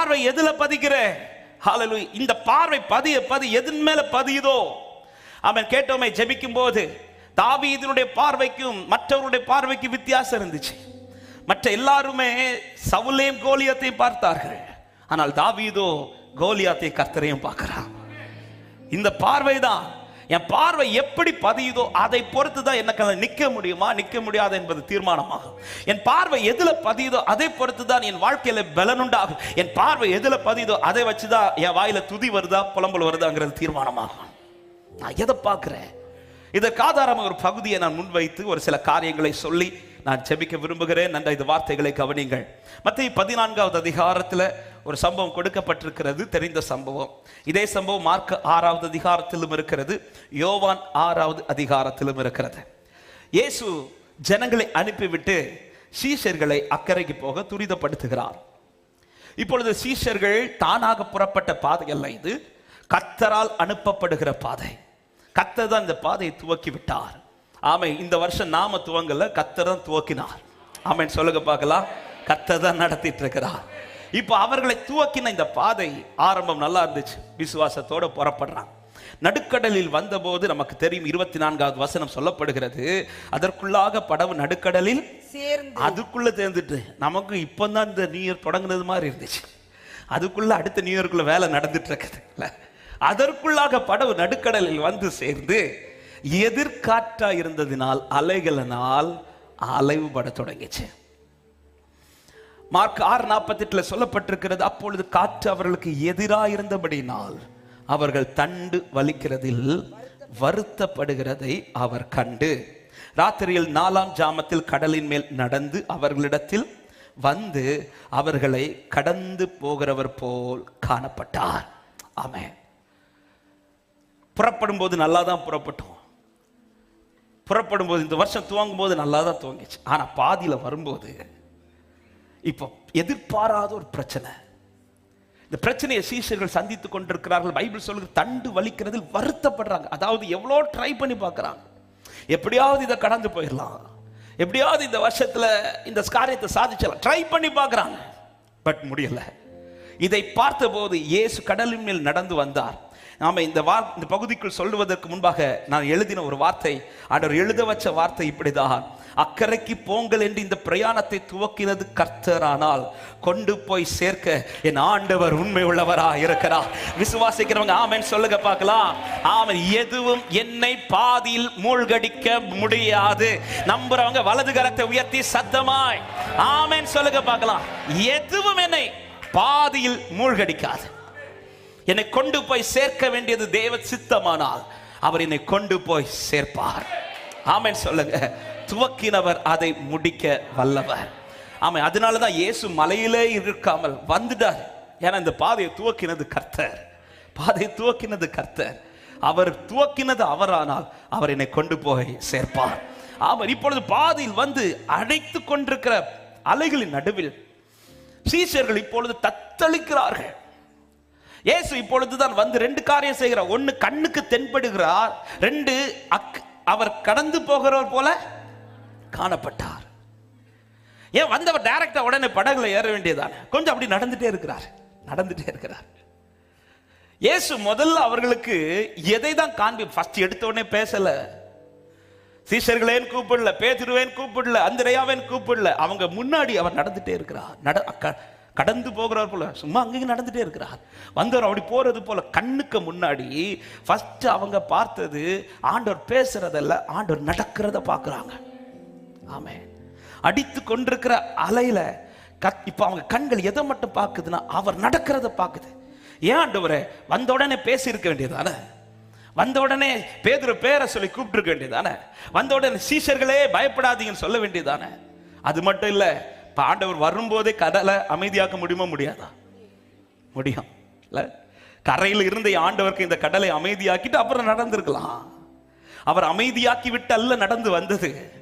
பார்வை எதுல பதிக்கிற? ஹாலலு இந்த பார்வை பதிய பதி எதன் மேல பதியுதோ? அவன் கேட்டோமே ஜெபிக்கும் போது தாவீதினுடைய பார்வைக்கும் மற்றவருடைய பார்வைக்கும் வித்தியாசம் இருந்துச்சு. மற்ற எல்லாருமே சவுலையும் கோலியத்தையும் பார்த்தார்கள். ஆனால் தாவீதோ கோலியாத்தை கர்த்தரையும் பார்க்கிறான். இந்த பார்வைதான் என் பார்வை எப்படி பதியுதோ அதை பொறுத்து தான் எனக்கு நிற்க முடியுமா? நிற்க முடியாது என்பது தீர்மானமாகும். என் பார்வை எதில் பதியுதோ அதை பொறுத்து தான் என் வாழ்க்கையில் பலனுண்டாகும் என் பார்வை எதில் பதியுதோ அதை வச்சு தான் என் வாயில துதி வருதா புலம்பல் வருதாங்கிறது தீர்மானமாகும். நான் எதை பார்க்குறேன்? இதற்கு ஆதாரமாக ஒரு பகுதியை நான் முன்வைத்து ஒரு சில காரியங்களை சொல்லி நான் ஜெபிக்க விரும்புகிறேன். நன்ற இந்த வார்த்தைகளை கவனிங்கள் மத்திய பதினான்காவது அதிகாரத்தில் ஒரு சம்பவம் கொடுக்கப்பட்டிருக்கிறது. தெரிந்த சம்பவம். இதே சம்பவம் மார்க் ஆறாவது அதிகாரத்திலும் இருக்கிறது. யோவான் ஆறாவது அதிகாரத்திலும் இருக்கிறது. இயேசு ஜனங்களை அனுப்பிவிட்டு சீஷர்களை அக்கறைக்கு போக துரிதப்படுத்துகிறார். இப்பொழுது சீஷர்கள் தானாக புறப்பட்ட பாதை அல்ல இது. கத்தரால் அனுப்பப்படுகிற பாதை. கத்தர் தான் இந்த பாதையை துவக்கி விட்டார் ஆமை இந்த வருஷம் நாம துவங்கல கத்தர் தான் துவக்கினார். ஆமென். சொல்லுங்க பார்க்கலாம். கத்தர் தான் நடத்திட்டு இருக்கிறார் இப்போ அவர்களை துவக்கின இந்த பாதை ஆரம்பம் நல்லா இருந்துச்சு. விசுவாசத்தோட புறப்படுறாங்க. நடுக்கடலில் வந்தபோது நமக்கு தெரியும் இருபத்தி நான்காவது வசனம் சொல்லப்படுகிறது. அதற்குள்ளாக படவு நடுக்கடலில் சேர்ந்து. அதுக்குள்ள தேர்ந்துட்டு நமக்கு இப்பதான் இந்த நியூ இயர் தொடங்குனது மாதிரி இருந்துச்சு. அதுக்குள்ள அடுத்த நியூ இயர்க்குள்ள வேலை நடந்துட்டு இருக்குது. அதற்குள்ளாக படவு நடுக்கடலில் வந்து சேர்ந்து எதிர்காற்றா இருந்ததினால் அலைகளினால் அலைவுபட தொடங்கிச்சு. மார்க் ஆறு நாற்பத்தி எட்டுல சொல்லப்பட்டிருக்கிறது அப்பொழுது காற்று அவர்களுக்கு எதிராக இருந்தபடினால் அவர்கள் தண்டு வலிக்கிறதில் வருத்தப்படுகிறதை அவர் கண்டு. ராத்திரியில் நாலாம் ஜாமத்தில் கடலின் மேல் நடந்து அவர்களிடத்தில் வந்து அவர்களை கடந்து போகிறவர் போல் காணப்பட்டார். ஆமே புறப்படும் போது நல்லா தான் புறப்பட்டோம். புறப்படும் போது இந்த வருஷம் துவங்கும் போது நல்லா தான் துவங்கிச்சு. ஆனால் பாதியில் வரும்போது இப்போ எதிர்பாராத ஒரு பிரச்சனை. இந்த பிரச்சனையை சீசர்கள் சந்தித்து கொண்டிருக்கிறார்கள். பைபிள் சொல்லுது தண்டு வலிக்கிறதில் வருத்தப்படுறாங்க. அதாவது எவ்வளோ ட்ரை பண்ணி பார்க்குறாங்க. எப்படியாவது இதை கடந்து போயிடலாம். எப்படியாவது இந்த வருஷத்தில் இந்த காரியத்தை சாதிச்சலாம் ட்ரை பண்ணி பார்க்குறாங்க. பட் முடியலை. இதை பார்த்தபோது இயேசு கடலின் மேல் நடந்து வந்தார். நாம இந்த வார் இந்த பகுதிக்குள் சொல்லுவதற்கு முன்பாக நான் எழுதின ஒரு வார்த்தை ஆண்டவர் எழுத வச்ச வார்த்தை இப்படிதான். அக்கறைக்கு போங்கள் என்று இந்த பிரயாணத்தை துவக்கினது கர்த்தரானால். கொண்டு போய் சேர்க்க என் ஆண்டவர் உண்மை உள்ளவரா இருக்கிறார். விசுவாசிக்கிறவங்க ஆமன் சொல்லுங்க பார்க்கலாம். ஆமன். எதுவும் என்னை பாதியில் மூழ்கடிக்க முடியாது. நம்புறவங்க வலது கரத்தை உயர்த்தி சத்தமாய். ஆமன் சொல்லுங்க பார்க்கலாம். எதுவும் என்னை பாதியில் மூழ்கடிக்காது. என்னை கொண்டு போய் சேர்க்க வேண்டியது தேவ சித்தமானால் அவர் என்னை கொண்டு போய் சேர்ப்பார். ஆமென் சொல்லுங்க. துவக்கினவர் அதை முடிக்க வல்லவர். ஆமாம் அதனால தான் இயேசு மலையிலே இருக்காமல் வந்துட்டார். ஏன்னா இந்த பாதையை துவக்கினது கர்த்தர். பாதையை துவக்கினது கர்த்தர். அவர் துவக்கினது அவரானால் அவர் என்னை கொண்டு போய் சேர்ப்பார். அவர் இப்பொழுது பாதையில் வந்து அடைத்து கொண்டிருக்கிற அலைகளின் நடுவில் சீசர்கள் இப்பொழுது தத்தளிக்கிறார்கள். இயேசு இப்பொழுதுதான் வந்து ரெண்டு காரியம் செய்கிறார். ஒன்னு கண்ணுக்கு தென்படுகிறார் ரெண்டு அக் அவர் கடந்து போகிறவர் போல காணப்பட்டார். ஏன் வந்தவர் டைரக்டா உடனே படகுல ஏற வேண்டியதானே கொஞ்சம் அப்படி நடந்துட்டே இருக்கிறார். நடந்துட்டே இருக்கிறார். இயேசு முதல்ல அவர்களுக்கு எதை தான் காண்பி ஃபர்ஸ்ட் எடுத்த உடனே பேசல. சீசர்களேன்னு கூப்பிடல பேதிருவேன் கூப்பிடல அந்திரையாவேன் கூப்பிடல. அவங்க முன்னாடி அவர் நடந்துட்டே இருக்கிறார். நட கடந்து போகிறார் போல. சும்மா அங்கேயும் நடந்துட்டே இருக்கிறார். வந்தவர் அப்படி போறது போல கண்ணுக்கு முன்னாடி ஃபஸ்ட்டு அவங்க பார்த்தது ஆண்டவர் பேசுறதல்ல ஆண்டவர் நடக்கிறத பார்க்குறாங்க. ஆமே அடித்து கொண்டிருக்கிற அலையில கத் இப்போ அவங்க கண்கள் எதை மட்டும் பார்க்குதுன்னா அவர் நடக்கிறத பார்க்குது. ஏன் ஆண்டவரே வந்த உடனே பேசி இருக்க வேண்டியதானே? வந்த உடனே பேதுரு பேரை சொல்லி கூப்பிட்டுருக்க வேண்டியதானே? வந்த உடனே சீசர்களே பயப்படாதீங்கன்னு சொல்ல வேண்டியதானே? அது மட்டும் இல்லை ஆண்டவர் வரும்போதே கடலை அமைதியாக்க முடியுமா? முடியாதா? முடியும். இல்லை? கரையில் இருந்த ஆண்டவருக்கு இந்த கடலை அமைதியாக்கிட்டு அப்புறம் நடந்திருக்கலாம். அவர் அமைதியாக்கி விட்டு அல்ல நடந்து வந்தது.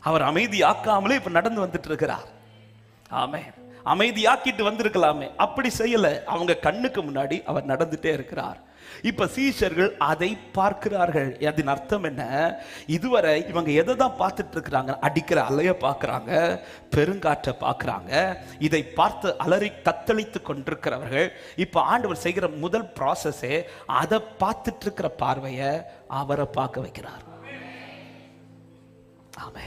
அவர் அமைதியாக்காமலே இப்ப நடந்து வந்துட்டு இருக்கிறார் ஆமே அமைதியாக்கிட்டு வந்திருக்கலாமே. அப்படி செய்யல. அவங்க கண்ணுக்கு முன்னாடி அவர் நடந்துட்டே இருக்கிறார். இப்ப சீஷர்கள் அதை பார்க்கிறார்கள். அதன் அர்த்தம் என்ன? இதுவரை இவங்க எதை தான் பார்த்துட்டு இருக்கிறாங்க அடிக்கிற அலைய பார்க்கிறாங்க பெருங்காற்றை பார்க்கிறாங்க. இதை பார்த்து அலறி தத்தளித்து கொண்டிருக்கிறவர்கள். இப்ப ஆண்டவர் செய்கிற முதல் ப்ராசஸே அதை பார்த்துட்டு இருக்கிற பார்வையை அவரை பார்க்க வைக்கிறார். ஆமே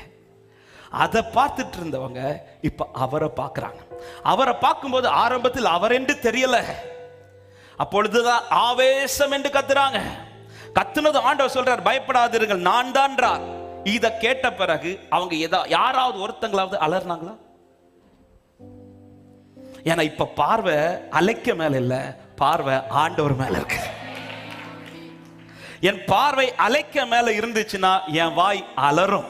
அதை பார்த்துட்டு இருந்தவங்க இப்ப அவரை பார்க்கறாங்க. அவரை பார்க்கும்போது ஆரம்பத்தில் அவர் என்று தெரியல. அப்பொழுதுதான் ஆவேசம் என்று கத்துறாங்க. கத்துனது ஆண்டவர் சொல்றார் பயப்படாதீர்கள் நான் தான்றார் இதை கேட்ட பிறகு அவங்க எதா யாராவது ஒருத்தங்களாவது அலர்னாங்களா ஏன்னா இப்ப பார்வை அலைக்க மேல இல்ல பார்வை ஆண்டவர் மேல இருக்கு என் பார்வை அலைக்க மேல இருந்துச்சுன்னா என் வாய் அலறும்.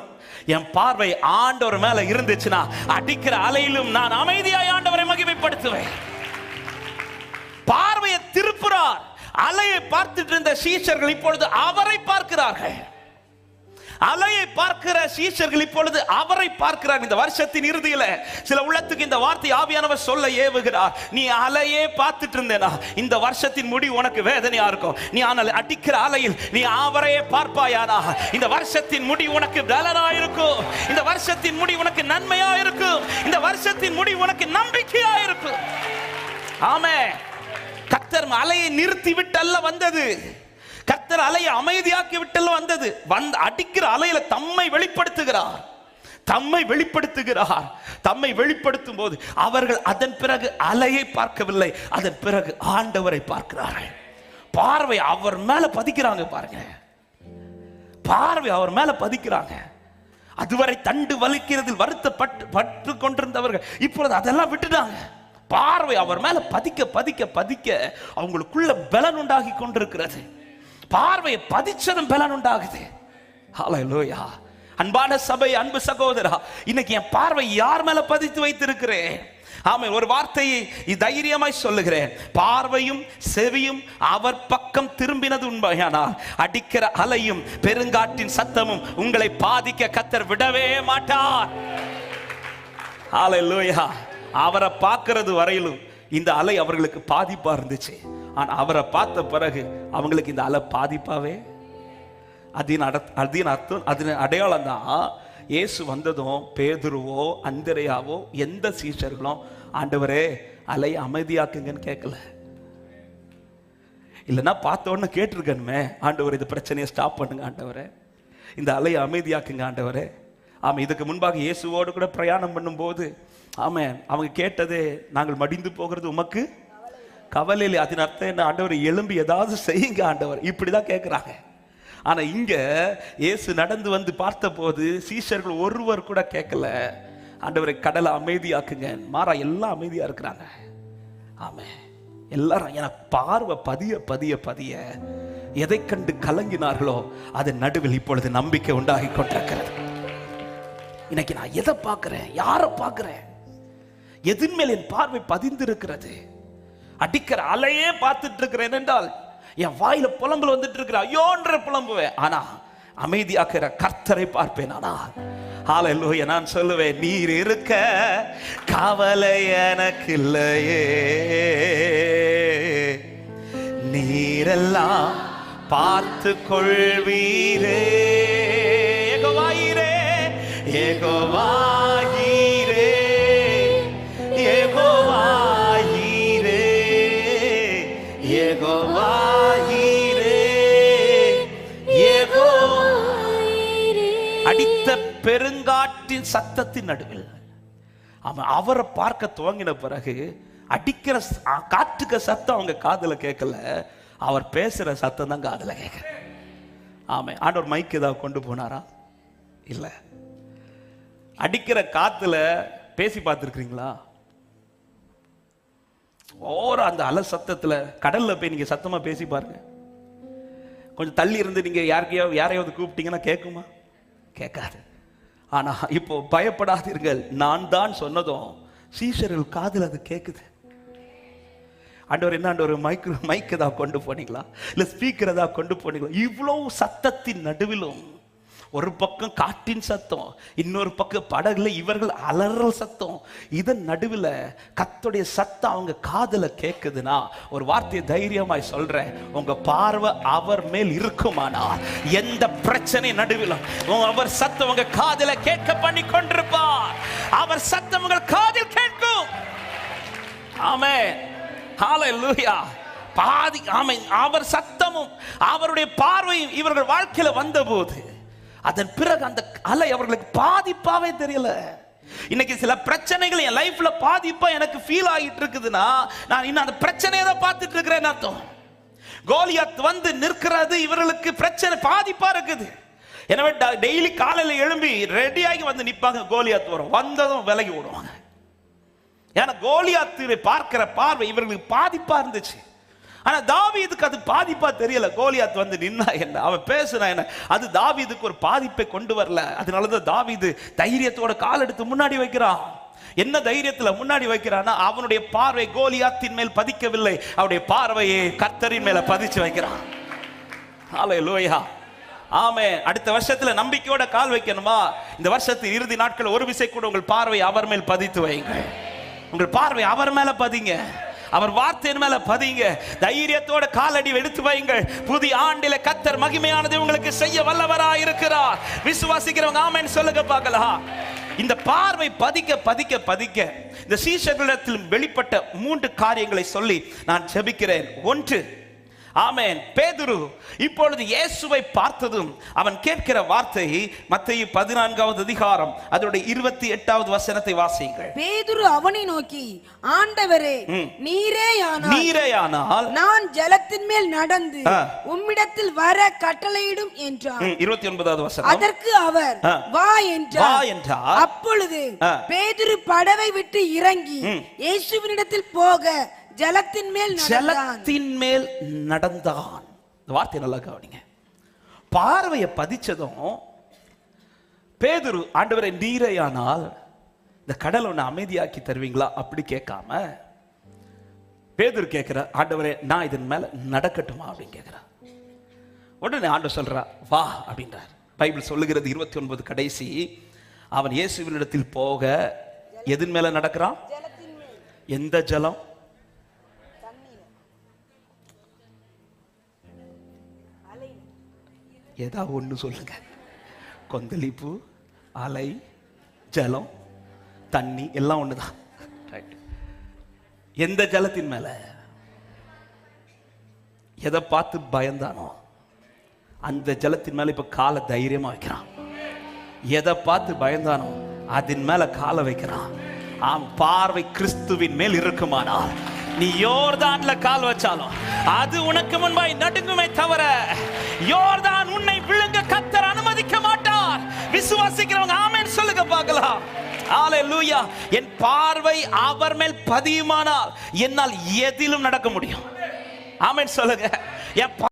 என் பார்வை ஆண்டவர் மேல இருந்துச்சுன்னா அடிக்கிற அலையிலும் நான் அமைதியாய் ஆண்டவரை மகிமைப்படுத்துவேன். அலையை பார்த்துட்டு இருந்த சீஷர்கள் இப்பொழுது அவரை பார்க்கிறார்கள். அலையை பார்க்கிற சீஷர்கள் இப்பொழுது அவரை பார்க்கிறார். இந்த வருஷத்தின் இறுதியில சில உள்ளத்துக்கு இந்த வார்த்தை ஆவியானவர் சொல்ல ஏவுகிறார். நீ அலையே பார்த்துட்டு இருந்தேனா? இந்த வருஷத்தின் முடிவு உனக்கு வேதனையா இருக்கும். நீ ஆனால் அடிக்கிற அலையில் நீ அவரையே பார்ப்பாயானா? இந்த வருஷத்தின் முடிவு உனக்கு பலனா இருக்கும். இந்த வருஷத்தின் முடிவு உனக்கு நன்மையா இருக்கும். இந்த வருஷத்தின் முடிவு உனக்கு நம்பிக்கையா இருக்கும். ஆமே கத்தர் அலையை நிறுத்தி விட்டல்ல வந்தது. கத்தர் அலையை அமைதியாக்கி விட்டல்ல வந்தது. வந்து அடிக்கிற அலையில தம்மை வெளிப்படுத்துகிறார். தம்மை வெளிப்படுத்துகிறார். தம்மை வெளிப்படுத்தும் போது அவர்கள் அதன் பிறகு அலையை பார்க்கவில்லை. அதன் பிறகு ஆண்டவரை பார்க்கிறார்கள். பார்வை அவர் மேல பதிக்கிறாங்க பாருங்க பார்வை அவர் மேல பதிக்கிறாங்க. அதுவரை தண்டு வலிக்கிறதில் வருத்தப்பட்டு பட்டு கொண்டிருந்தவர்கள் இப்பொழுது அதெல்லாம் விட்டுட்டாங்க. பார்வை அவர் மேல பதிக்க பதிக்க பதிக்க அவங்களுக்குள்ள பலன் உண்டாகி கொண்டிருக்கிறது. பார்வையை பதிச்சதும் பலன் உண்டாகுது. ஹalleluya அன்பான சபை அன்பு சகோதரா இன்னைக்கு என் பார்வை யார் மேல பதித்து வைத்திருக்கிறேன்? ஆமை ஒரு வார்த்தையை தைரியமாய் சொல்லுகிறேன். பார்வையும் செவியும் அவர் பக்கம் திரும்பினது உண்மையானால் அடிக்கிற அலையும் பெருங்காற்றின் சத்தமும் உங்களை பாதிக்க கத்தர் விடவே மாட்டார். ஹalleluya அவரை பார்க்கறது வரையிலும் இந்த அலை அவர்களுக்கு பாதிப்பா இருந்துச்சு. ஆனால் அவரை பார்த்த பிறகு அவங்களுக்கு இந்த அலை பாதிப்பாவே? அதன் அட அதன் அர்த்தம் அதன் அடையாளம் தான். இயேசு வந்ததும் பேதுருவோ அந்திரையாவோ எந்த சீஷர்களும் ஆண்டவரே அலை அமைதியாக்குங்கன்னு கேட்கல. இல்லைன்னா பார்த்தோன்னு கேட்டிருக்கணுமே. ஆண்டவர் இது பிரச்சனையை ஸ்டாப் பண்ணுங்க ஆண்டவரே. இந்த அலையை அமைதியாக்குங்க ஆண்டவரே. ஆமாம் இதுக்கு முன்பாக இயேசுவோடு கூட பிரயாணம் பண்ணும்போது ஆமாம் அவங்க கேட்டதே நாங்கள் மடிந்து போகிறது உமக்கு கவலை இல்லை. அதன் அர்த்தம் என்ன? ஆண்டவர் எலும்பி ஏதாவது செய்யுங்க ஆண்டவர். இப்படி தான் கேட்குறாங்க ஆனால் இங்கே இயேசு நடந்து வந்து பார்த்தபோது சீஷர்கள் ஒருவர் கூட கேட்கல ஆண்டவரை கடலை அமைதியாக்குங்க. மாறா எல்லாம் அமைதியாக இருக்கிறாங்க. ஆமாம் எல்லாரும் என பார்வை பதிய பதிய பதிய. எதை கண்டு கலங்கினார்களோ அதன் நடுவில் இப்பொழுது நம்பிக்கை உண்டாகி கொண்டிருக்கிறது. இன்னைக்கு நான் எதை பார்க்குறேன்? யாரை பார்க்குறேன்? எதின் மேல் என் பார்வை பதிந்திருக்கிறது? அடிக்கிற அலையே பார்த்துட்டு இருக்கிறேன் என்றால் என் வாயில புலம்புல வந்துட்டு இருக்கிற ஐயோன்ற புலம்புவேன். ஆனா அமைதியாக்குற கர்த்தரை பார்ப்பேன். ஆனா ஹalleluya நான் சொல்லுவேன் நீர் இருக்க கவலை எனக்கு இல்லையே நீரெல்லாம் பார்த்து கொள்வீரே ஏகோவாயிரே ஏகோவாயிரே ஏகோவாயிரே ஏகோவாயிரே ஏகோ அடித்த பெருங்காற்றின் சத்தத்தின் நடுவில் அவன் அவரை பார்க்க துவங்கின பிறகு அடிக்கிற காற்றுக்க சத்தம் அவங்க காதல கேட்கல. அவர் பேசுற சத்தம் தான் காதல கேட்க ஆமை ஆண்டவர் மைக் ஏதாவது கொண்டு போனாரா? இல்லை. அடிக்கிற காத்துல பேசி பார்த்துருக்குறீங்களா? ஓர அந்த அல சத்தத்துல கடல்ல போய் நீங்க சத்தமா பேசி பாருங்க. கொஞ்சம் தள்ளி இருந்து நீங்க யாருக்கையோ யாரையாவது கூப்பிட்டீங்கன்னா கேட்குமா கேட்காது. ஆனா இப்போ பயப்படாதீர்கள். நான் தான் சொன்னதும் சீஷர்கள் காதில் அது கேட்குது ஆண்டவர் என்ன ஆண்டவர் மைக்ரோ மைக் ஏதாவது கொண்டு போனீங்களா? இல்ல ஸ்பீக்கர் ஏதாவது கொண்டு போனீங்களா? இவ்வளவு சத்தத்தின் நடுவிலும் ஒரு பக்கம் காட்டின் சத்தம் இன்னொரு பக்கம் படகுல இவர்கள் அலறல் சத்தம். இதன் நடுவில் கத்துடைய சத்தம் அவங்க காதல கேக்குதுன்னா ஒரு வார்த்தையை தைரியமாய் சொல்றேன். உங்க பார்வை அவர் மேல் இருக்குமானா? எந்த பிரச்சனை நடுவில் அவர் சத்தம் உங்க காதல கேட்க பண்ணி கொண்டிருப்பார். அவர் சத்தம் உங்கள் காதில் கேட்கும். ஆமே ஹாலூயா பாதி ஆமை அவர் சத்தமும் அவருடைய பார்வையும் இவர்கள் வாழ்க்கையில வந்தபோது அதன் பிறகு அந்த அலை அவர்களுக்கு பாதிப்பாவே தெரியல. இன்னைக்கு சில பிரச்சனைகள் என் லைஃப்ல பாதிப்பா எனக்கு ஃபீல் ஆகிட்டு இருக்குதுன்னா நான் இன்னும் அந்த பிரச்சனையை தான் பார்த்துட்டு இருக்கிறேன் அர்த்தம். கோலியாத் வந்து நிற்கிறது இவர்களுக்கு பிரச்சனை பாதிப்பா இருக்குது. எனவே டெய்லி காலையில் எழும்பி ரெடியாகி வந்து நிற்பாங்க கோலியாத் வரும் வந்ததும் விலகி விடுவாங்க ஏன்னா கோலியாத்து பார்க்கிற பார்வை இவர்களுக்கு பாதிப்பா இருந்துச்சு. ஆனா தாவீதுக்கு அது பாதிப்பா தெரியல. கோலியாத் வந்து நின்னா என்ன? அவன் பேசுனா என்ன? அது தாவீதுக்கு ஒரு பாதிப்பை கொண்டு வரல. அதனாலதான் தாவீது தைரியத்தோட கால் எடுத்து முன்னாடி வைக்கிறான். என்ன தைரியத்துல முன்னாடி வைக்கிறான்னா அவனுடைய பார்வை கோலியாத்தின் மேல் பதிக்கவில்லை. அவனுடைய பார்வையை கர்த்தரின் மேல பதிச்சு வைக்கிறான். ஹalleluya ஆமே அடுத்த வருஷத்துல நம்பிக்கையோட கால் வைக்கணுமா? இந்த வருஷத்து இறுதி நாட்கள் ஒரு விசை கூட உங்கள் பார்வை அவர் மேல் பதித்து வைங்க உங்கள் பார்வை அவர் மேல பதிங்க. அவர் வார்த்தையின் மேல பதிங்க தைரியத்தோட காலடி எடுத்து வைங்கள் புதிய ஆண்டில கத்தர் மகிமையானது உங்களுக்கு செய்ய வல்லவரா இருக்கிறார். விசுவாசிக்கிறவங்க ஆமேன்னு சொல்லுங்க பார்க்கலாம். இந்த பார்வை பதிக்க பதிக்க பதிக்க இந்த சீசர்களிடத்தில் வெளிப்பட்ட மூன்று காரியங்களை சொல்லி நான் ஜெபிக்கிறேன். ஒன்று ஆமென் பேதுரு இப்பொழுது இயேசுவை பார்த்ததும் அவன் கேட்கிற வார்த்தை மத்திய பதினான்காவது அதிகாரம் அதனுடைய இருபத்தி எட்டாவது வசனத்தை வாசியுங்கள் பேதுரு அவனை நோக்கி ஆண்டவரே நீரேயானால் நீரையானால் நான் ஜலத்தின் மேல் நடந்து. உம்மிடத்தில் வர கட்டளையிடும் என்றார் இருபத்தி ஒன்பதாவது வசனம் அதற்கு அவர். வா என்றார் வா என்றார். அப்பொழுது. பேதுரு படவை விட்டு இறங்கி இயேசுவினிடத்தில் போக ஜலத்தின் மேல் ஜலத்தின் மேல் நடந்தான். இந்த வார்த்தை நல்லா கவனிங்க. பார்வையை பதிச்சதும் பேதுரு ஆண்டவரை நீரையானால் இந்த கடல் ஒன்று அமைதியாக்கி தருவீங்களா? அப்படி கேட்காம பேதுரு கேட்கிற ஆண்டவரே நான் இதன் மேல நடக்கட்டுமா? அப்படின்னு கேட்கிறார். உடனே ஆண்டவர் சொல்றா வா அப்படின்றார். பைபிள் சொல்லுகிறது இருபத்தி ஒன்பது கடைசி அவன் இயேசுவினிடத்தில் போக எதன் மேல நடக்கிறான்? எந்த ஜலம்? ஏதாவது ஒன்று சொல்லுங்க. கொந்தளிப்பு அலை ஜலம் தண்ணி எல்லாம் ஒண்ணுதான். ரைட் எந்த ஜலத்தின் மேல எதை பார்த்து பயந்தானோ அந்த ஜலத்தின் மேல இப்ப காலை தைரியமா வைக்கிறான். எதை பார்த்து பயந்தானோ அதன் மேல காலை வைக்கிறான். ஆம் பார்வை கிறிஸ்துவின் மேல் இருக்குமானால் நீ யோர்தான்ல கால் வச்சாலும் அது உனக்கு முன்பாய் நடுங்குமே தவிர யோர்தான் உன்னை விழுங்க கத்தர் அனுமதிக்க மாட்டார். விசுவாசிக்கிறவங்க ஆமேன் சொல்லுங்க பார்க்கலாம். ஆலூயா என் பார்வை அவர் மேல் பதியுமானால் என்னால் எதிலும் நடக்க முடியும். ஆமேன் சொல்லுங்க. என்